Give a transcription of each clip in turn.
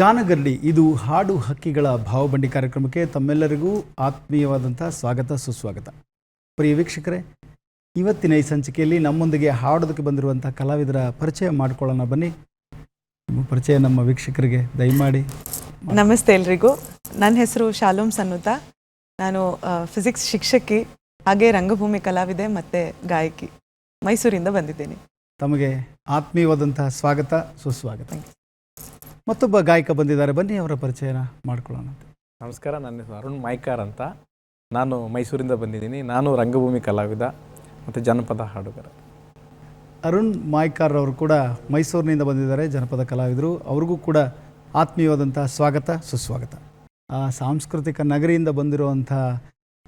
ಗಾನಗಲ್ಲಿ ಇದು ಹಾಡು ಹಕ್ಕಿಗಳ ಭಾವಬಂಡಿ ಕಾರ್ಯಕ್ರಮಕ್ಕೆ ತಮ್ಮೆಲ್ಲರಿಗೂ ಆತ್ಮೀಯವಾದಂಥ ಸ್ವಾಗತ ಸುಸ್ವಾಗತ. ಪ್ರಿಯ ವೀಕ್ಷಕರೇ ಇವತ್ತಿನ ಈ ಸಂಚಿಕೆಯಲ್ಲಿ ನಮ್ಮೊಂದಿಗೆ ಹಾಡೋದಕ್ಕೆ ಬಂದಿರುವಂಥ ಕಲಾವಿದರ ಪರಿಚಯ ಮಾಡಿಕೊಳ್ಳೋಣ ಬನ್ನಿ. ನಿಮ್ಮ ಪರಿಚಯ ನಮ್ಮ ವೀಕ್ಷಕರಿಗೆ ದಯಮಾಡಿ ನಮಸ್ತೆ ಎಲ್ರಿಗೂ. ನನ್ನ ಹೆಸರು ಶಾಲೋಮ್ ಸನ್ನುತ. ನಾನು ಫಿಸಿಕ್ಸ್ ಶಿಕ್ಷಕಿ ಹಾಗೆ ರಂಗಭೂಮಿ ಕಲಾವಿದೆ ಮತ್ತು ಗಾಯಕಿ ಮೈಸೂರಿಂದ ಬಂದಿದ್ದೀನಿ. ತಮಗೆ ಆತ್ಮೀಯವಾದಂತಹ ಸ್ವಾಗತ ಸುಸ್ವಾಗತ. ಮತ್ತೊಬ್ಬ ಗಾಯಕ ಬಂದಿದ್ದಾರೆ. ಬನ್ನಿ ಅವರ ಪರಿಚಯನ ಮಾಡ್ಕೊಳ್ಳೋಣ. ನಮಸ್ಕಾರ ನನ್ನ ಹೆಸರು ಅರುಣ್ ಮೈಕಾರ್ ಅಂತ. ನಾನು ಮೈಸೂರಿಂದ ಬಂದಿದ್ದೀನಿ. ನಾನು ರಂಗಭೂಮಿ ಕಲಾವಿದ ಮತ್ತು ಜನಪದ ಹಾಡುಗಾರ. ಅರುಣ್ ಮಾಯ್ಕಾರ್ ಅವರು ಕೂಡ ಮೈಸೂರಿನಿಂದ ಬಂದಿದ್ದಾರೆ ಜನಪದ ಕಲಾವಿದರು. ಅವ್ರಿಗೂ ಕೂಡ ಆತ್ಮೀಯವಾದಂಥ ಸ್ವಾಗತ ಸುಸ್ವಾಗತ. ಆ ಸಾಂಸ್ಕೃತಿಕ ನಗರಿಯಿಂದ ಬಂದಿರುವಂಥ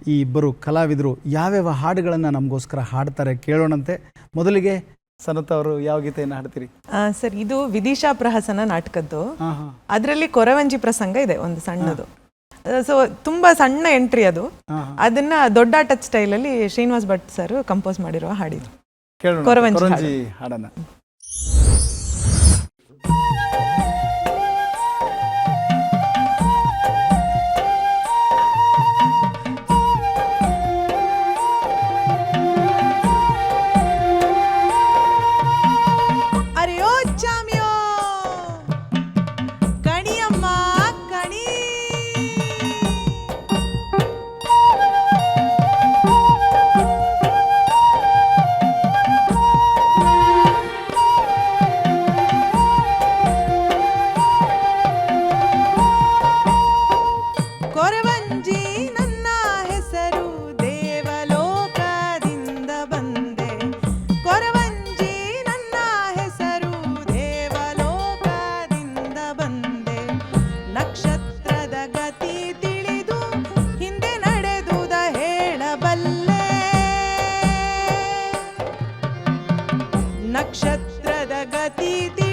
ಈ ಇಬ್ಬರು ಕಲಾವಿದರು ಯಾವ್ಯಾವ ಹಾಡುಗಳನ್ನು ನಮಗೋಸ್ಕರ ಹಾಡ್ತಾರೆ ಕೇಳೋಣಂತೆ. ಮೊದಲಿಗೆ ಸನತ್ ಅವರು ಯಾವ ಗೀತೆಯನ್ನು ಹಾಡ್ತೀರಿ? ಆ, ಸರ್ ಇದು ವಿದಿಶಾ ಪ್ರಹಸನ ನಾಟಕದ್ದು. ಹಾ ಹಾಂ. ಅದರಲ್ಲಿ ಕೊರವಂಜಿ ಪ್ರಸಂಗ ಇದೆ ಒಂದು ಸಣ್ಣದು. ಸೊ ತುಂಬಾ ಸಣ್ಣ ಎಂಟ್ರಿ ಅದು. ಹಾಂ ಅದನ್ನ ದೊಡ್ಡಾಟದ ಸ್ಟೈಲಲ್ಲಿ ಶ್ರೀನಿವಾಸ್ ಭಟ್ ಸರ್ ಕಂಪೋಸ್ ಮಾಡಿರುವ ಹಾಡಿದ್ರು. ಕೇಳೋಣ ಕೊರವಂಜಿ ಕೊರವಂಜಿ ಹಾಡನ್ನ नक्षत्र नक्षत्रदगति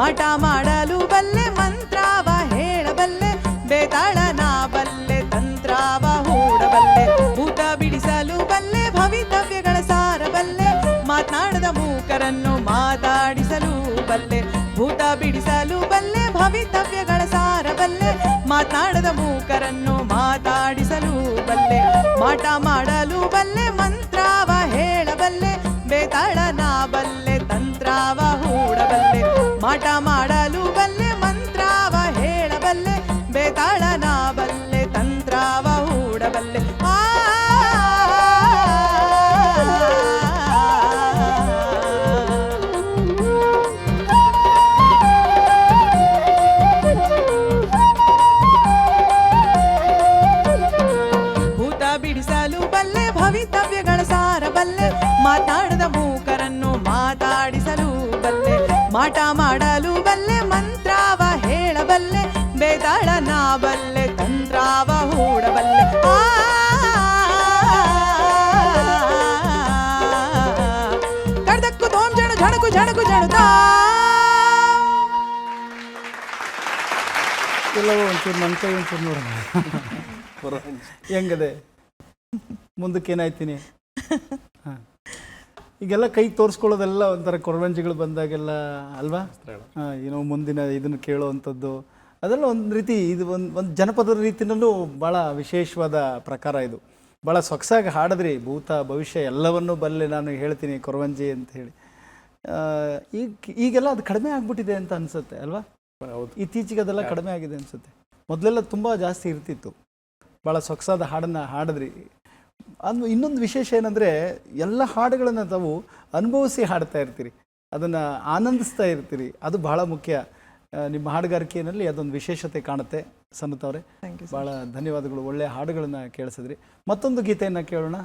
ಮಾಟ ಮಾಡಲು ಬಲ್ಲೆ, ಮಂತ್ರಾವ ಹೇಳಬಲ್ಲೆ ಬೇತಾಳನ ಬಲ್ಲೆ, ತಂತ್ರಾವ ಹೂಡಬಲ್ಲೆ ಭೂತ ಬಿಡಿಸಲು ಬಲ್ಲೆ, ಭವಿತವ್ಯಗಳ ಸಾರಬಲ್ಲೆ ಮಾತನಾಡದ ಮೂಕರನ್ನು ಮಾತಾಡಿಸಲು ಬಲ್ಲೆ ಭೂತ ಬಿಡಿಸಲು ಬಲ್ಲೆ, ಭವಿತವ್ಯಗಳ ಸಾರಬಲ್ಲೆ ಮಾತನಾಡದ ಮೂಕರನ್ನು ಮಾತಾಡಿಸಲು ಬಲ್ಲೆ, ಮಾಟ ಮಾಡಲು ಬಲ್ಲೆ, ಮಂತ್ರವ ಮಾಟ ಮಾಡಲು ಬಲ್ಲೆ ಮಂತ್ರಾವ ಹೇಳಬಲ್ಲೆ ಬೇತಾಳನ ಬಲ್ಲೆ ತಂತ್ರಾವ ಹೂಡಬಲ್ಲೆ ಆ ಭೂತ ಬಿಡಿಸಲು ಬಲ್ಲೆ ಭವಿತವ್ಯಗಳ ಸಾರಬಲ್ಲೆ ಮಾತಾಡದ ಮೂಕರನ್ನು ಬಲ್ಲೆ ಮಾಟ ಮಾಡಲು ಬಲ್ಲೆ ಮಂತ್ರಾವ ಹೇಳಬಲ್ಲೆ ಬೇತಾಳನ ಬಲ್ಲೆ ತಂತ್ರಾವ ಹೂಡಬಲ್ಲೆ ಕಡ್ದಕ್ಕು ತೋಂ ಜಣು ಝಣಕು ಝಣಕು ಝಣುತಾ ಎಲ್ಲವೂ ಒಂಚೂರು ನನ್ನ ಕೈ ಒಂಚೂರು ನೋಡೋಣ ಹೆಂಗದೆ ಮುಂದಕ್ಕೆ ಏನಾಯ್ತೀನಿ ಈಗೆಲ್ಲ ಕೈ ತೋರಿಸ್ಕೊಳ್ಳೋದೆಲ್ಲ ಒಂಥರ ಕೊರವಂಜಿಗಳು ಬಂದಾಗೆಲ್ಲ ಅಲ್ವಾ? ಹಾಂ ಏನೋ ಮುಂದಿನ ಇದನ್ನು ಕೇಳೋವಂಥದ್ದು. ಅದೆಲ್ಲ ಒಂದು ರೀತಿ ಇದು ಒಂದು ಒಂದು ಜನಪದ ರೀತಿನಲ್ಲೂ ಭಾಳ ವಿಶೇಷವಾದ ಪ್ರಕಾರ ಇದು. ಭಾಳ ಸೊಗಸಾಗಿ ಹಾಡಿದ್ರಿ ಭೂತ ಭವಿಷ್ಯ ಎಲ್ಲವನ್ನೂ ಬಲ್ಲೆ ನಾನು ಹೇಳ್ತೀನಿ ಕೊರವಂಜಿ ಅಂತ ಹೇಳಿ. ಈಗ ಈಗೆಲ್ಲ ಅದು ಕಡಿಮೆ ಆಗಿಬಿಟ್ಟಿದೆ ಅಂತ ಅನಿಸುತ್ತೆ ಅಲ್ವಾ? ಹೌದು. ಇತ್ತೀಚೆಗೆ ಅದೆಲ್ಲ ಕಡಿಮೆ ಆಗಿದೆ ಅನಿಸುತ್ತೆ. ಮೊದಲೆಲ್ಲ ತುಂಬ ಜಾಸ್ತಿ ಇರ್ತಿತ್ತು. ಭಾಳ ಸೊಗಸಾದ ಹಾಡನ್ನು ಹಾಡಿದ್ರಿ. ಅದು ಇನ್ನೊಂದು ವಿಶೇಷ ಏನಂದರೆ ಎಲ್ಲ ಹಾಡುಗಳನ್ನು ತಾವು ಅನುಭವಿಸಿ ಹಾಡ್ತಾ ಇರ್ತೀರಿ. ಅದನ್ನು ಆನಂದಿಸ್ತಾ ಇರ್ತೀರಿ. ಅದು ಬಹಳ ಮುಖ್ಯ. ನಿಮ್ಮ ಹಾಡುಗಾರಿಕೆಯಲ್ಲಿ ಅದೊಂದು ವಿಶೇಷತೆ ಕಾಣುತ್ತೆ ಸನ್ನತ್ ಅವರೇ. ಭಾಳ ಧನ್ಯವಾದಗಳು. ಒಳ್ಳೆಯ ಹಾಡುಗಳನ್ನು ಕೇಳಿಸಿದ್ರಿ. ಮತ್ತೊಂದು ಗೀತೆಯನ್ನು ಕೇಳೋಣ.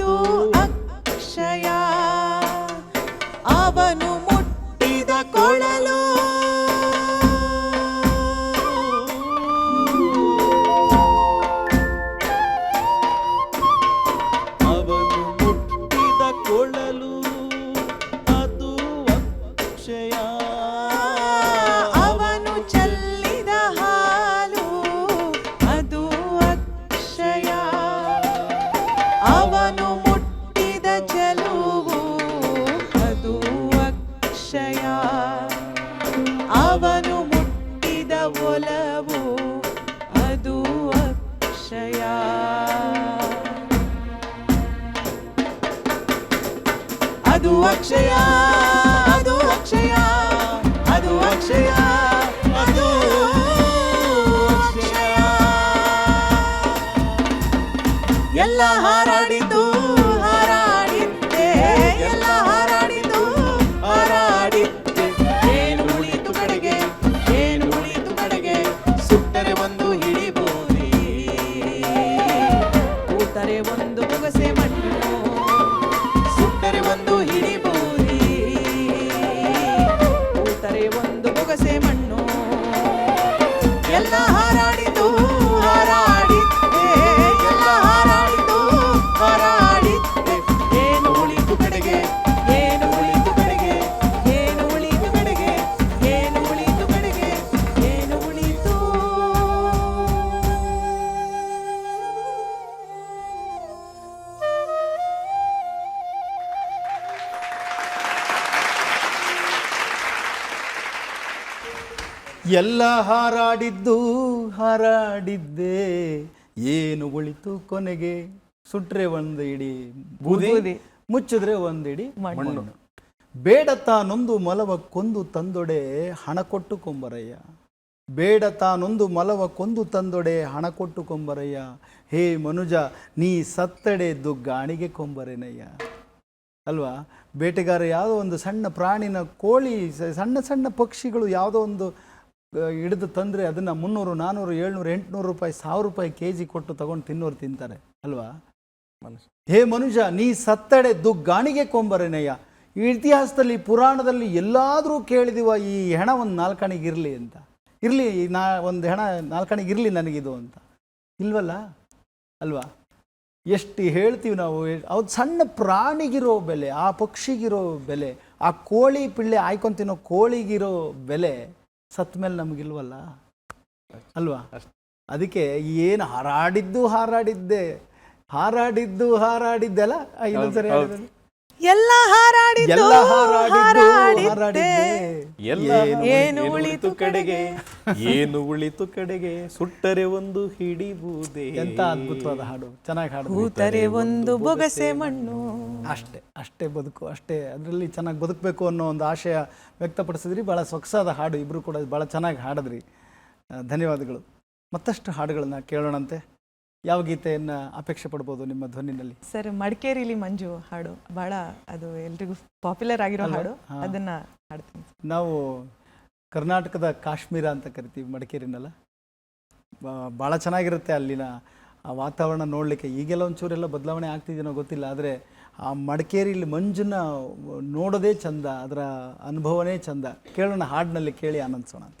ಅದು ಎಲ್ಲ ಎಲ್ಲ ಹಾರಾಡಿದ್ದು ಹಾರಾಡಿದ್ದೆ. ಏನು ಉಳಿತು ಕೊನೆಗೆ? ಸುಟ್ರೆ ಒಂದು ಇಡಿ ಬೂದಿ. ಮುಚ್ಚಿದ್ರೆ ಒಂದ್ ಇಡಿ ಮಣ್ಣು. ಬೇಡ ತಾನೊಂದು ಮಲವ ಕೊಂದು ತಂದೊಡೆ ಹಣ ಕೊಟ್ಟು ಕೊಂಬರಯ್ಯ. ಬೇಡ ತಾನೊಂದು ಮಲವ ಕೊಂದು ತಂದೊಡೆ ಹಣ ಕೊಟ್ಟು ಕೊಂಬರಯ್ಯ. ಹೇ ಮನುಜ ನೀ ಸತ್ತಡೆದ್ದು ಗಾಣಿಗೆ ಕೊಂಬರೇನಯ್ಯ. ಅಲ್ವಾ? ಬೇಟೆಗಾರ ಯಾವುದೋ ಒಂದು ಸಣ್ಣ ಪ್ರಾಣಿನ ಕೋಳಿ ಸಣ್ಣ ಸಣ್ಣ ಪಕ್ಷಿಗಳು ಯಾವುದೋ ಒಂದು ಹಿಡಿದು ತಂದರೆ ಅದನ್ನು ಮುನ್ನೂರು ನಾನ್ನೂರು ಏಳ್ನೂರು ಎಂಟುನೂರು ರೂಪಾಯಿ ಸಾವಿರ ರೂಪಾಯಿ ಕೆ ಜಿ ಕೊಟ್ಟು ತಗೊಂಡು ತಿನ್ನೋರು ತಿಂತಾರೆ ಅಲ್ವಾ? ಮನುಷ್ಯ. ಹೇ ಮನುಷ್ಯ ನೀ ಸತ್ತಡೆ ದುಗ್ಗಾಣಿಗೆ ಕೊಂಬರೆನಯ್ಯ? ಈ ಇತಿಹಾಸದಲ್ಲಿ ಪುರಾಣದಲ್ಲಿ ಎಲ್ಲಾದರೂ ಕೇಳಿದಿವ ಈ ಹೆಣ ಒಂದು ನಾಲ್ಕಣಿಗೆ ಇರಲಿ ಅಂತ. ಇರಲಿ ನಾ ಒಂದು ಹೆಣ ನಾಲ್ಕಣಿಗೆ ಇರಲಿ ನನಗಿದು ಅಂತ. ಇಲ್ವಲ್ಲ? ಅಲ್ವಾ? ಎಷ್ಟು ಹೇಳ್ತೀವಿ ನಾವು ಅವ್ರು ಸಣ್ಣ ಪ್ರಾಣಿಗಿರೋ ಬೆಲೆ ಆ ಪಕ್ಷಿಗಿರೋ ಬೆಲೆ ಆ ಕೋಳಿ ಪಿಳ್ಳೆ ಆಯ್ಕೊಂತಿನೋ ಕೋಳಿಗಿರೋ ಬೆಲೆ ಸತ್ತ ಮೇಲೆ ನಮಗಿಲ್ವಲ್ಲ? ಅಲ್ವಾ? ಅದಕ್ಕೆ ಏನು ಹಾರಾಡಿದ್ದು ಹಾರಾಡಿದ್ದೆ. ಹಾರಾಡಿದ್ದು ಹಾರಾಡಿದ್ದೆಲ್ಲ ಆ, ಎಲ್ಲ ಹಾರಾಡಿದ್ದು ಎಲ್ಲ ಹಾರಾಡಿದ್ದು ಎಲ್ಲ ಏನು ಏನು ಉಳಿತು ಕಡೆಗೆ? ಏನು ಉಳಿತು ಕಡೆಗೆ? ಸುಟ್ಟರೆ ಒಂದು ಹಿಡಿಬುದೇ. ಎಂತ ಅದ್ಭುತವಾದ ಹಾಡು ಚೆನ್ನಾಗಿ ಹಾಡು. ಕೂತರೆ ಒಂದು ಬೊಗಸೆ ಮಣ್ಣು. ಅಷ್ಟೇ ಅಷ್ಟೇ ಬದುಕು ಅಷ್ಟೇ. ಅದರಲ್ಲಿ ಚೆನ್ನಾಗಿ ಬದುಕಬೇಕು ಅನ್ನೋ ಒಂದು ಆಶಯ ವ್ಯಕ್ತಪಡಿಸಿದ್ರಿ. ಭಾಳ ಸೊಗಸಾದ ಹಾಡು ಇಬ್ಬರು ಕೂಡ ಭಾಳ ಚೆನ್ನಾಗಿ ಹಾಡಿದ್ರಿ. ಆ, ಧನ್ಯವಾದಗಳು. ಮತ್ತಷ್ಟು ಹಾಡುಗಳನ್ನ ಕೇಳೋಣಂತೆ. ಯಾವ ಗೀತೆಯನ್ನು ಅಪೇಕ್ಷೆ ಪಡ್ಬೋದು ನಿಮ್ಮ ಧ್ವನಿನಲ್ಲಿ? ಸರ್ ಮಡಿಕೇರಿಲಿ ಮಂಜು ಹಾಡು. ಬಹಳ ಅದು ಎಲ್ರಿಗೂ ಪಾಪ್ಯುಲರ್ ಆಗಿರೋ ಹಾಡು. ಅದನ್ನ ಹಾಡ್ತೀನಿ ನಾವು ಕರ್ನಾಟಕದ ಕಾಶ್ಮೀರ ಅಂತ ಕರಿತೀವಿ ಮಡಿಕೇರಿನಲ್ಲ. ಭಾಳ ಚೆನ್ನಾಗಿರುತ್ತೆ ಅಲ್ಲಿನ ಆ ವಾತಾವರಣ ನೋಡಲಿಕ್ಕೆ. ಈಗೆಲ್ಲ ಒಂಚೂರೆಲ್ಲ ಬದಲಾವಣೆ ಆಗ್ತಿದ್ದೇನೋ ಗೊತ್ತಿಲ್ಲ ಆದರೆ ಆ ಮಡಿಕೇರಿಲಿ ಮಂಜನ್ನ ನೋಡೋದೇ ಚಂದ ಅದರ ಅನುಭವನೇ ಚಂದ. ಕೇಳೋಣ ಹಾಡಿನಲ್ಲಿ ಕೇಳಿ ಆನಂದಿಸೋಣ ಅಂತ.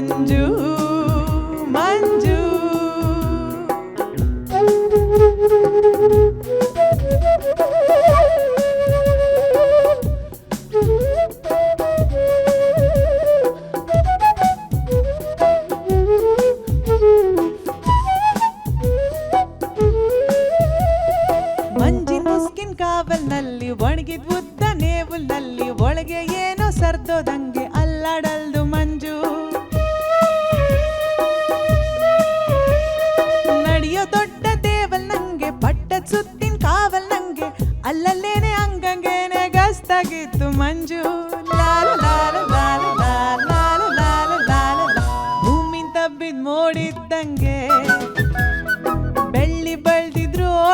ಮಂಜು ಮಂಜು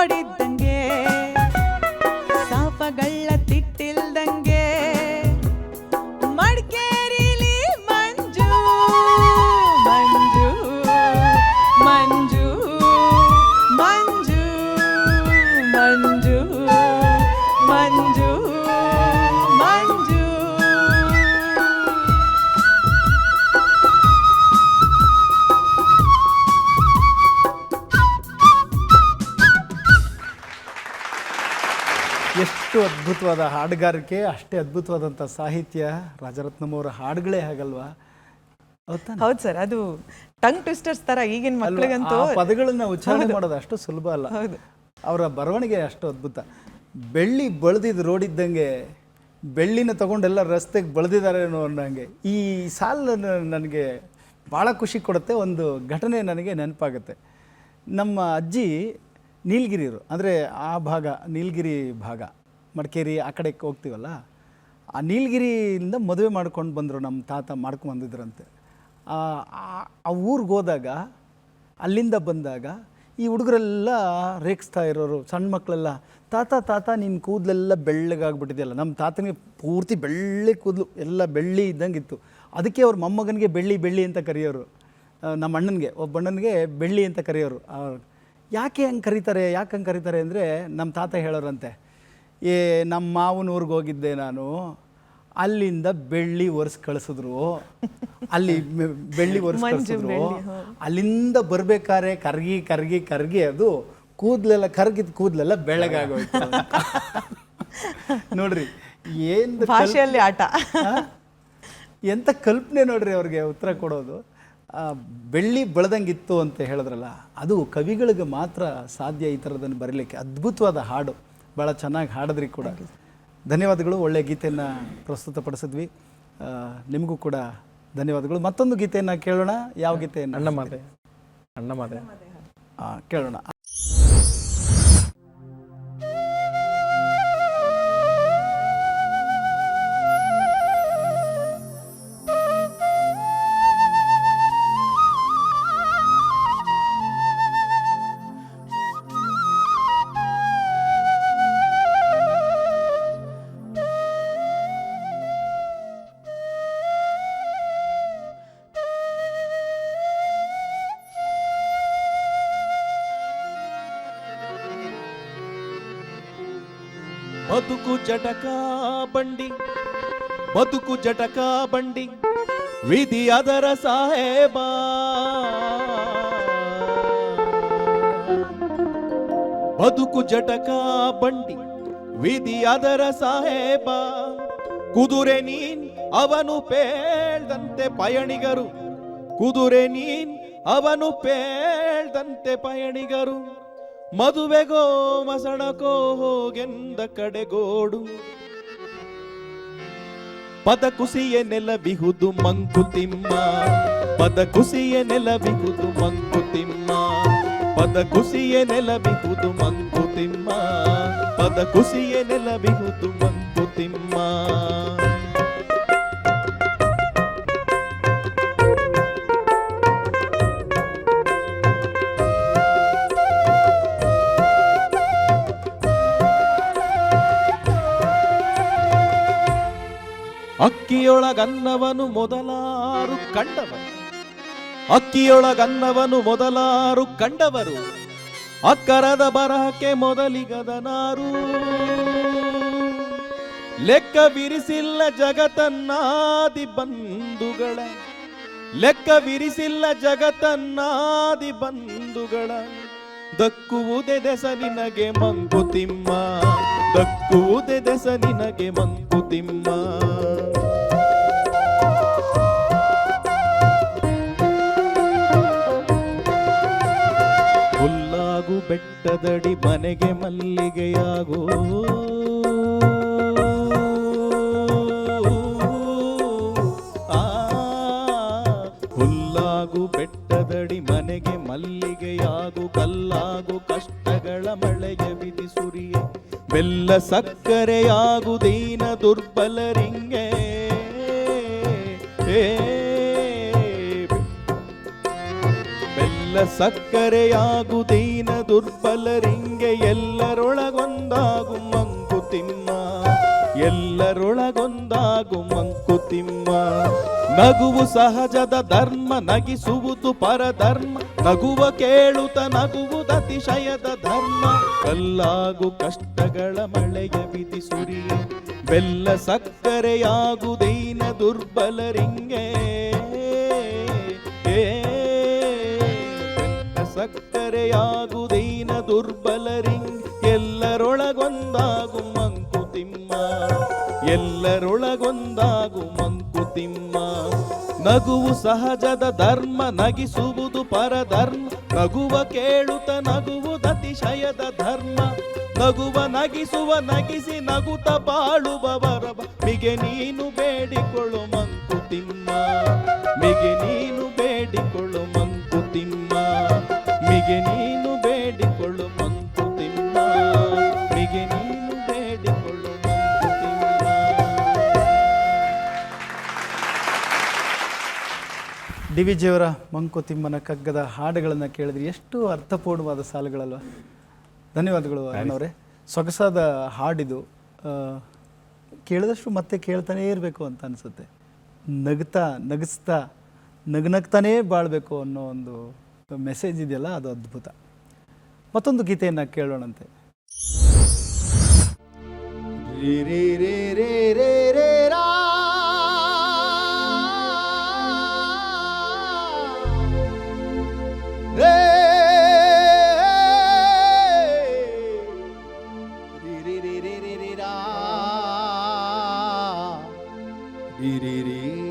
ಮಾಡಿದ್ದ ಅದ್ಭುತವಾದ ಹಾಡುಗಾರಿಕೆ ಅಷ್ಟೇ ಅದ್ಭುತವಾದಂಥ ಸಾಹಿತ್ಯ. ರಾಜರತ್ನಮವರ ಹಾಡುಗಳೇ ಹಾಗಲ್ವಾ? ಹೌದಾ ಹೌದು ಸರ್ ಅದು ಟಂಗ್ ಟ್ವಿಸ್ಟರ್ಸ್ ತರ ಈಗಿನ ಮಕ್ಕಳಿಗಂತೂ ಪದಗಳನ್ನ ಉಚ್ಚಾರಣೆ ಮಾಡೋದು ಅಷ್ಟು ಸುಲಭ ಅಲ್ಲ. ಅವರ ಬರವಣಿಗೆ ಅಷ್ಟು ಅದ್ಭುತ. ಬೆಳ್ಳಿ ಬಳದಿದ್ದು ರೋಡ್ ಇದ್ದಂಗೆ ಬೆಳ್ಳಿನ ತಗೊಂಡೆಲ್ಲ ರಸ್ತೆಗೆ ಬಳದಿದ್ದಾರೆ ಅನ್ನೋ ಅನ್ನಂಗೆ ಈ ಸಾಲು ನನಗೆ ಭಾಳ ಖುಷಿ ಕೊಡುತ್ತೆ ಒಂದು ಘಟನೆ ನನಗೆ ನೆನಪಾಗುತ್ತೆ. ನಮ್ಮ ಅಜ್ಜಿ ನೀಲಗಿರಿಯರು ಅಂದರೆ ಆ ಭಾಗ ನೀಲಗಿರಿ ಭಾಗ. ಮಡಿಕೇರಿ ಆ ಕಡೆ ಹೋಗ್ತೀವಲ್ಲ, ಆ ನೀಲಗಿರಿಯಿಂದ ಮದುವೆ ಮಾಡ್ಕೊಂಡು ಬಂದರು ನಮ್ಮ ತಾತ ಮಾಡ್ಕೊಂಡು ಬಂದಿದ್ರಂತೆ. ಆ ಊರಿಗೆ ಹೋದಾಗ, ಅಲ್ಲಿಂದ ಬಂದಾಗ ಈ ಹುಡುಗರೆಲ್ಲ ರೇಗಿಸ್ತಾ ಇರೋರು, ಸಣ್ಣ ಮಕ್ಕಳೆಲ್ಲ ತಾತ ತಾತ ನಿನ್ನ ಕೂದಲೆಲ್ಲ ಬೆಳ್ಳಗಾಗ್ಬಿಟ್ಟಿದೆಯಲ್ಲ, ನಮ್ಮ ತಾತನಿಗೆ ಪೂರ್ತಿ ಬೆಳ್ಳಿ ಕೂದಲು, ಎಲ್ಲ ಬೆಳ್ಳಿ ಇದ್ದಂಗೆ ಇತ್ತು ಅದಕ್ಕೆ ಅವ್ರ ಮೊಮ್ಮಗನಿಗೆ ಬೆಳ್ಳಿ ಬೆಳ್ಳಿ ಅಂತ ಕರೆಯೋರು. ನಮ್ಮ ಅಣ್ಣನಿಗೆ, ಒಬ್ಬ ಅಣ್ಣನಿಗೆ ಬೆಳ್ಳಿ ಅಂತ ಕರೆಯೋರು. ಯಾಕೆ ಹಂಗೆ ಕರೀತಾರೆ, ಯಾಕೆ ಹಂಗೆ ಕರೀತಾರೆ ಅಂದರೆ ನಮ್ಮ ತಾತ ಹೇಳೋರಂತೆ ಏ ನಮ್ಮ ಮಾವನ ಊರಿಗೆ ಹೋಗಿದ್ದೆ ನಾನು. ಅಲ್ಲಿಂದ ಬೆಳ್ಳಿ ಒರೆಸ್ ಕಳಿಸಿದ್ರು. ಅಲ್ಲಿ ಬೆಳ್ಳಿ ಒರೆಸ್ ಕಳಿಸಿದ್ರು. ಅಲ್ಲಿಂದ ಬರ್ಬೇಕಾದ್ರೆ ಕರ್ಗಿ ಕರ್ಗಿ ಕರ್ಗಿ ಅದು ಕೂದಲೆಲ್ಲ ಕರ್ಗಿದ ಕೂದಲೆಲ್ಲ ಬೆಳಗಾಗೋಯ್ತು ನೋಡ್ರಿ ಏನ್ ಭಾಷೆಯಲ್ಲಿ ಆಟ. ಎಂಥ ಕಲ್ಪನೆ ನೋಡ್ರಿ ಅವ್ರಿಗೆ ಉತ್ತರ ಕೊಡೋದು. ಬೆಳ್ಳಿ ಬೆಳೆದಂಗಿತ್ತು ಅಂತ ಹೇಳಿದ್ರಲ್ಲ ಅದು ಕವಿಗಳಿಗೆ ಮಾತ್ರ ಸಾಧ್ಯ ಈ ಥರದನ್ನು ಬರೀಲಿಕ್ಕೆ. ಅದ್ಭುತವಾದ ಹಾಡು. ಭಾಳ ಚೆನ್ನಾಗಿ ಹಾಡಿದ್ರಿ ಕೂಡ. ಧನ್ಯವಾದಗಳು ಒಳ್ಳೆಯ ಗೀತೆಯನ್ನು ಪ್ರಸ್ತುತಪಡಿಸಿದ್ವಿ. ನಿಮಗೂ ಕೂಡ ಧನ್ಯವಾದಗಳು. ಮತ್ತೊಂದು ಗೀತೆಯನ್ನು ಕೇಳೋಣ. ಯಾವ ಗೀತೆಯನ್ನು ಅಣ್ಣ ಮಾತೆ ಅಣ್ಣ ಮಾತೆ ಕೇಳೋಣ. ಬದುಕು ಜಟಕ ಬಂಡಿ, ಬದುಕು ಜಟಕ ಬಂಡಿ, ವಿಧಿ ಅದರ ಸಾಹೇಬ. ಬದುಕು ಜಟಕ ಬಂಡಿ, ವಿಧಿ ಅದರ ಸಾಹೇಬ. ಕುದುರೆ ನೀನ್ ಅವನು ಪೇಳ್ದಂತೆ ಪಯಣಿಗರು, ಕುದುರೆ ನೀನ್ ಅವನು ಪೇಳ್ದಂತೆ ಪಯಣಿಗರು. ಮದುವೆಗೋ ಮಸಣಕೋ ಹೋಗೆಂದ ಕಡೆಗೋಡು. ಪದ ಕುಸಿಯ ನೆಲವಿಹುದು ಮಂಕುತಿಮ್ಮ ಪದ ಕುಸಿಯ ನೆಲವಿಹುದು ಮಂಕುತಿಮ್ಮ ಪದ ಕುಸಿಯ ನೆಲವಿಹುದು ಮಂಕುತಿಮ್ಮ ಪದ ಕುಸಿಯ ನೆಲವಿಹುದು ಮಂಕುತಿಮ್ಮ ಅಕ್ಕಿಯೊಳಗನ್ನವನು ಮೊದಲಾರು ಕಂಡವರು. ಅಕ್ಕಿಯೊಳಗನ್ನವನು ಮೊದಲಾರು ಕಂಡವರು. ಅಕ್ಕರದ ಬರಹಕ್ಕೆ ಮೊದಲಿಗದನಾರು. ಲೆಕ್ಕ ಬಿರಿಸಿಲ್ಲ ಜಗತನ್ನಾದಿ ಬಂಧುಗಳ. ಲೆಕ್ಕ ಬಿರಿಸಿಲ್ಲ ಜಗತನ್ನಾದಿ ಬಂಧುಗಳ. ದಕ್ಕುವುದೇ ದೆಸ ನಿನಗೆ ಮಂಕುತಿಮ್ಮ ದಕ್ಕುವುದೇ ದೆಸ ನಿನಗೆ ಮಂಕುತಿಮ್ಮ ಹುಲ್ಲಾಗು ಬೆಟ್ಟದಡಿ ಮನೆಗೆ ಮಲ್ಲಿಗೆಯಾಗೋ. ಮಲ್ಲಿಗೆಯಾಗು ಕಲ್ಲಾಗು ಕಷ್ಟಗಳ ಮಳೆಯ ವಿಧಿ ಸುರಿಯೆ. ಬೆಲ್ಲ ಸಕ್ಕರೆಯಾಗು ದೀನ ದುರ್ಬಲರಿಂಗೆ ಬೆಲ್ಲ ಸಕ್ಕರೆಯಾಗು ದೀನ ದುರ್ಬಲರಿಂಗೆ ಎಲ್ಲರೊಳಗೊಂದಾಗು ಮಂಕುತಿಮ್ಮ ಎಲ್ಲರೊಳಗೊಂದಾಗು ಮಂಕುತಿಮ್ಮ ನಗುವು ಸಹಜದ ಧರ್ಮ, ನಗಿಸುವುದು ಪರಧರ್ಮ. ನಗುವ ಕೇಳುತ್ತ ನಗುವುದು ಅತಿಶಯದ ಧರ್ಮ. ಕಲ್ಲಾಗು ಕಷ್ಟಗಳ ಮಳೆಯ ವಿಧಿ ಸುರಿ ಬೆಲ್ಲ ಸಕ್ಕರೆಯಾಗುದೈನ ಸಕ್ಕರೆಯಾಗುದೀನ ದುರ್ಬಲರಿಂಗೆ ಬೆಲ್ಲ ಸಕ್ಕರೆಯಾಗುದೀನ ದುರ್ಬಲರಿಂಗ್ ಎಲ್ಲರೊಳಗೊಂದಾಗು ಮಂಕುತಿಮ್ಮ. ಎಲ್ಲರೊಳಗೊಂದಾಗು ಮಂಕು ನಗುವು ಸಹಜದ ಧರ್ಮ, ನಗಿಸುವುದು ಪರಧರ್ಮ. ನಗುವ ಕೇಳುತ್ತ ನಗುವುದತಿಶಯದ ಧರ್ಮ. ನಗುವ, ನಗಿಸುವ, ನಗಿಸಿ ನಗುತ್ತ ಬಾಳುವವರ ಮಿಗೆ ನೀನು ಬೇಡಿಕೊಳ್ಳು ಮಂಕುತಿಮ್ಮ ಮಿಗೆ ನೀನು ಬೇಡಿಕೊಳ್ಳು ಮಂಕುತಿಮ್ಮ ಮಿಗೆ ನೀನು ಬೇಡಿಕೊಳ್ಳು ಮಂಕುತಿಮ್ಮ ಡಿ ವಿ ಜಿಯವರ ಮಂಕುತಿಮ್ಮನ ಕಗ್ಗದ ಹಾಡುಗಳನ್ನು ಕೇಳಿದ್ರೆ ಎಷ್ಟು ಅರ್ಥಪೂರ್ಣವಾದ ಸಾಲುಗಳಲ್ವ? ಧನ್ಯವಾದಗಳು ಅಣ್ಣವರೇ. ಸೊಗಸಾದ ಹಾಡಿದು ಕೇಳಿದಷ್ಟು ಮತ್ತೆ ಕೇಳ್ತಾನೇ ಇರಬೇಕು ಅಂತ ಅನಿಸುತ್ತೆ. ನಗ್ತಾ ನಗಿಸ್ತಾ ನಗ್ನಗ್ತಾನೇ ಬಾಳಬೇಕು ಅನ್ನೋ ಒಂದು ಮೆಸೇಜ್ ಇದೆಯಲ್ಲ ಅದು ಅದ್ಭುತ. ಮತ್ತೊಂದು ಗೀತೆಯನ್ನು ಕೇಳೋಣಂತೆ. ರೇ ರೇ ರೇ ರೇ ರೇ ರೇ ರೇ ರೇ ರೇ ರೇ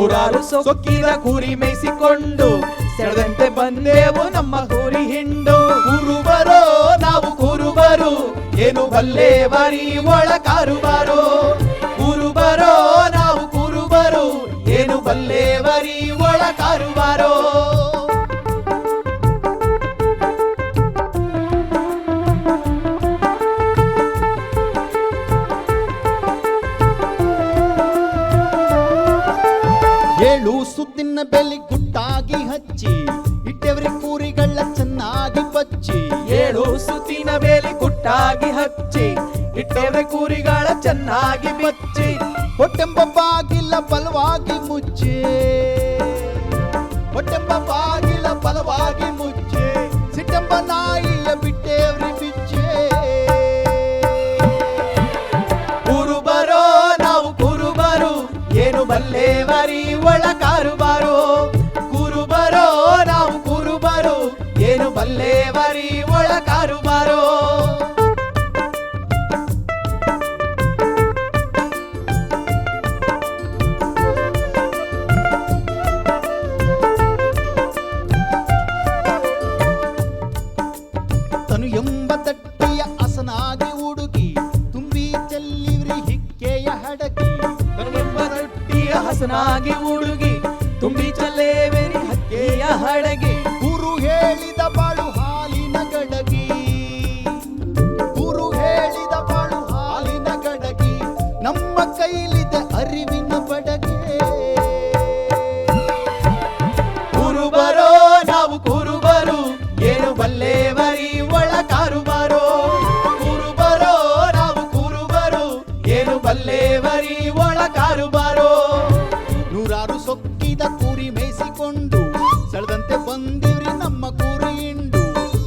ನೂರಾರು ಸೊಕ್ಕಿದ ಕುರಿ ಮೇಯಿಸಿಕೊಂಡು ಸೆಳೆದಂತೆ ಬಂದೇವು ನಮ್ಮ ಕುರಿ ಹಿಂಡು. ಕುರುಬರೋ ನಾವು ಕುರುಬರು ಏನು ಬಲ್ಲೇವರಿ ಒಳ ಕಾರುಬಾರೋ ಕುರುಬರೋ ನಾವು ಕುರುಬರು ಏನು ಬಲ್ಲೇವರಿ ಒಳ ಕಾರುಬಾರೋ ಸುದ್ದಿನ ಗುಟ್ಟಾಗಿ ಹಚ್ಚಿ ಇಟ್ಟೆವ್ರಿ ಕೂರಿಗಳ ಚೆನ್ನಾಗಿ ಬಚ್ಚಿ, ಏಳು ಸುತ್ತಿನ ಮೇಲೆ ಗುಟ್ಟಾಗಿ ಹಚ್ಚಿ ಇಟ್ಟೆವ್ರಿ ಕೂರಿಗಳ ಚೆನ್ನಾಗಿ ಬಚ್ಚಿ, ಹೊಟ್ಟೆಂಬ ಬಲವಾಗಿ ಮುಚ್ಚಿ. ನಮ್ಮ ಕೈಲಿದೆ ಅರಿವಿನ ಬಡಗೆ ಕುರುಬರೋ ನಾವು ಕುರುಬರು ಏನು ಬಲ್ಲೇವರಿ ಒಳ ಕಾರುಬಾರೋ ಕುರುಬರೋ ನಾವು ಕುರುಬರು ಏನು ಬಲ್ಲೇವರಿ ಒಳ ಕಾರುಬಾರೋ ನೂರಾರು ಸೊಕ್ಕಿದ ಕುರಿ ಮೇಯಿಸಿಕೊಂಡು, ಸೆಳೆದಂತೆ ಬಂದಿವ್ರಿ ನಮ್ಮ ಕುರಿ ಇಂಡು.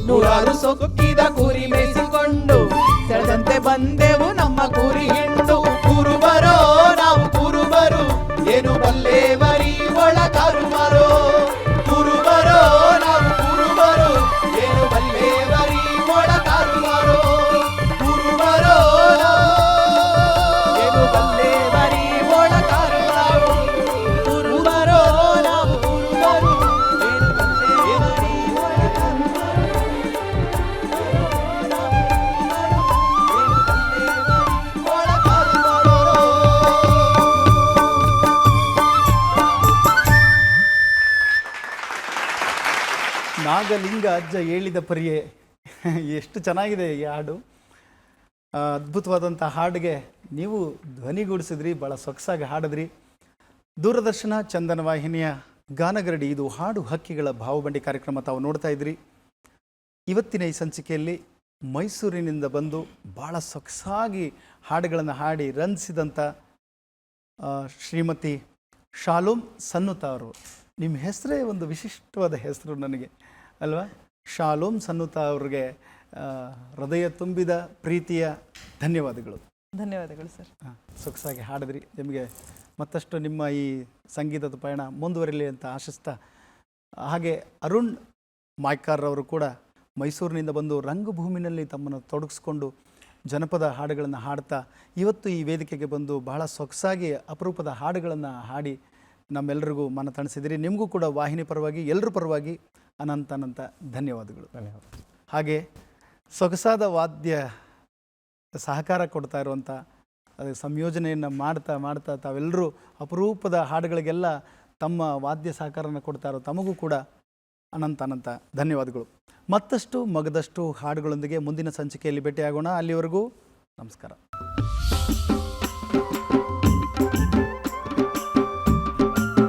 ನೂರಾರು ಸೊಕ್ಕಿದ ಕುರಿ ಮೇಯಿಸಿಕೊಂಡು, ಸೆಳೆದಂತೆ ಬಂದೆವು ನಮ್ಮ ಕುರಿ ಹಿಂಡು ಏನು ನಾಗಲಿಂಗ ಅಜ್ಜ ಹೇಳಿದ ಪರಿಯೇ ಎಷ್ಟು ಚೆನ್ನಾಗಿದೆ ಈ ಹಾಡು. ಅದ್ಭುತವಾದಂಥ ಹಾಡಿಗೆ ನೀವು ಧ್ವನಿಗೂಡಿಸಿದ್ರಿ ಭಾಳ ಸೊಗಸಾಗಿ ಹಾಡಿದ್ರಿ. ದೂರದರ್ಶನ, ಚಂದನ ವಾಹಿನಿಯ ಗಾನಗರಡಿ, ಇದು ಹಾಡು ಹಕ್ಕಿಗಳ ಭಾವಬಂಡಿ ಕಾರ್ಯಕ್ರಮ ತಾವು ನೋಡ್ತಾ ಇದ್ರಿ. ಇವತ್ತಿನ ಈ ಸಂಚಿಕೆಯಲ್ಲಿ ಮೈಸೂರಿನಿಂದ ಬಂದು ಭಾಳ ಸೊಗಸಾಗಿ ಹಾಡುಗಳನ್ನು ಹಾಡಿ ರಂಜಿಸಿದಂಥ ಶ್ರೀಮತಿ ಶಾಲೋಮ್ ಸನ್ನುತ ಅವರು ನಿಮ್ಮ ಹೆಸರೇ ಒಂದು ವಿಶಿಷ್ಟವಾದ ಹೆಸರು ನನಗೆ. ಅಲ್ವಾ? ಶಾಲೋಮ್ ಸನ್ನುತ ಅವ್ರಿಗೆ ಹೃದಯ ತುಂಬಿದ ಪ್ರೀತಿಯ ಧನ್ಯವಾದಗಳು. ಧನ್ಯವಾದಗಳು ಸರ್. ಹಾಂ ಸೊಗಸಾಗಿ ಹಾಡಿದ್ರಿ. ನಿಮಗೆ ಮತ್ತಷ್ಟು ನಿಮ್ಮ ಈ ಸಂಗೀತದ ಪಯಣ ಮುಂದುವರಿಲಿ ಅಂತ ಆಶಿಸ್ತಾ ಹಾಗೆ ಅರುಣ್ ಮಾಯ್ಕಾರ್ ಅವರು ಕೂಡ ಮೈಸೂರಿನಿಂದ ಬಂದು ರಂಗಭೂಮಿನಲ್ಲಿ ತಮ್ಮನ್ನು ತೊಡಗಿಸ್ಕೊಂಡು ಜನಪದ ಹಾಡುಗಳನ್ನು ಹಾಡ್ತಾ ಇವತ್ತು ಈ ವೇದಿಕೆಗೆ ಬಂದು ಬಹಳ ಸೊಗಸಾಗಿ ಅಪರೂಪದ ಹಾಡುಗಳನ್ನು ಹಾಡಿ ನಮ್ಮೆಲ್ಲರಿಗೂ ಮನ ತಣಿಸಿದಿರಿ. ನಿಮಗೂ ಕೂಡ ವಾಹಿನಿ ಪರವಾಗಿ ಎಲ್ಲರ ಪರವಾಗಿ ಅನಂತ ಅನಂತ ಧನ್ಯವಾದಗಳು. ಧನ್ಯವಾದ. ಹಾಗೆ ಸೊಗಸಾದ ವಾದ್ಯ ಸಹಕಾರ ಕೊಡ್ತಾ ಇರುವಂಥ ಅದು ಸಂಯೋಜನೆಯನ್ನು ಮಾಡ್ತಾ ಮಾಡ್ತಾ ತಾವೆಲ್ಲರೂ ಅಪರೂಪದ ಹಾಡುಗಳಿಗೆಲ್ಲ ತಮ್ಮ ವಾದ್ಯ ಸಹಕಾರನ ಕೊಡ್ತಾ ಇರೋ ತಮಗೂ ಕೂಡ ಅನಂತ ಅನಂತ ಧನ್ಯವಾದಗಳು. ಮತ್ತಷ್ಟು ಮಗದಷ್ಟು ಹಾಡುಗಳೊಂದಿಗೆ ಮುಂದಿನ ಸಂಚಿಕೆಯಲ್ಲಿ ಭೇಟಿಯಾಗೋಣ. ಅಲ್ಲಿವರೆಗೂ ನಮಸ್ಕಾರ.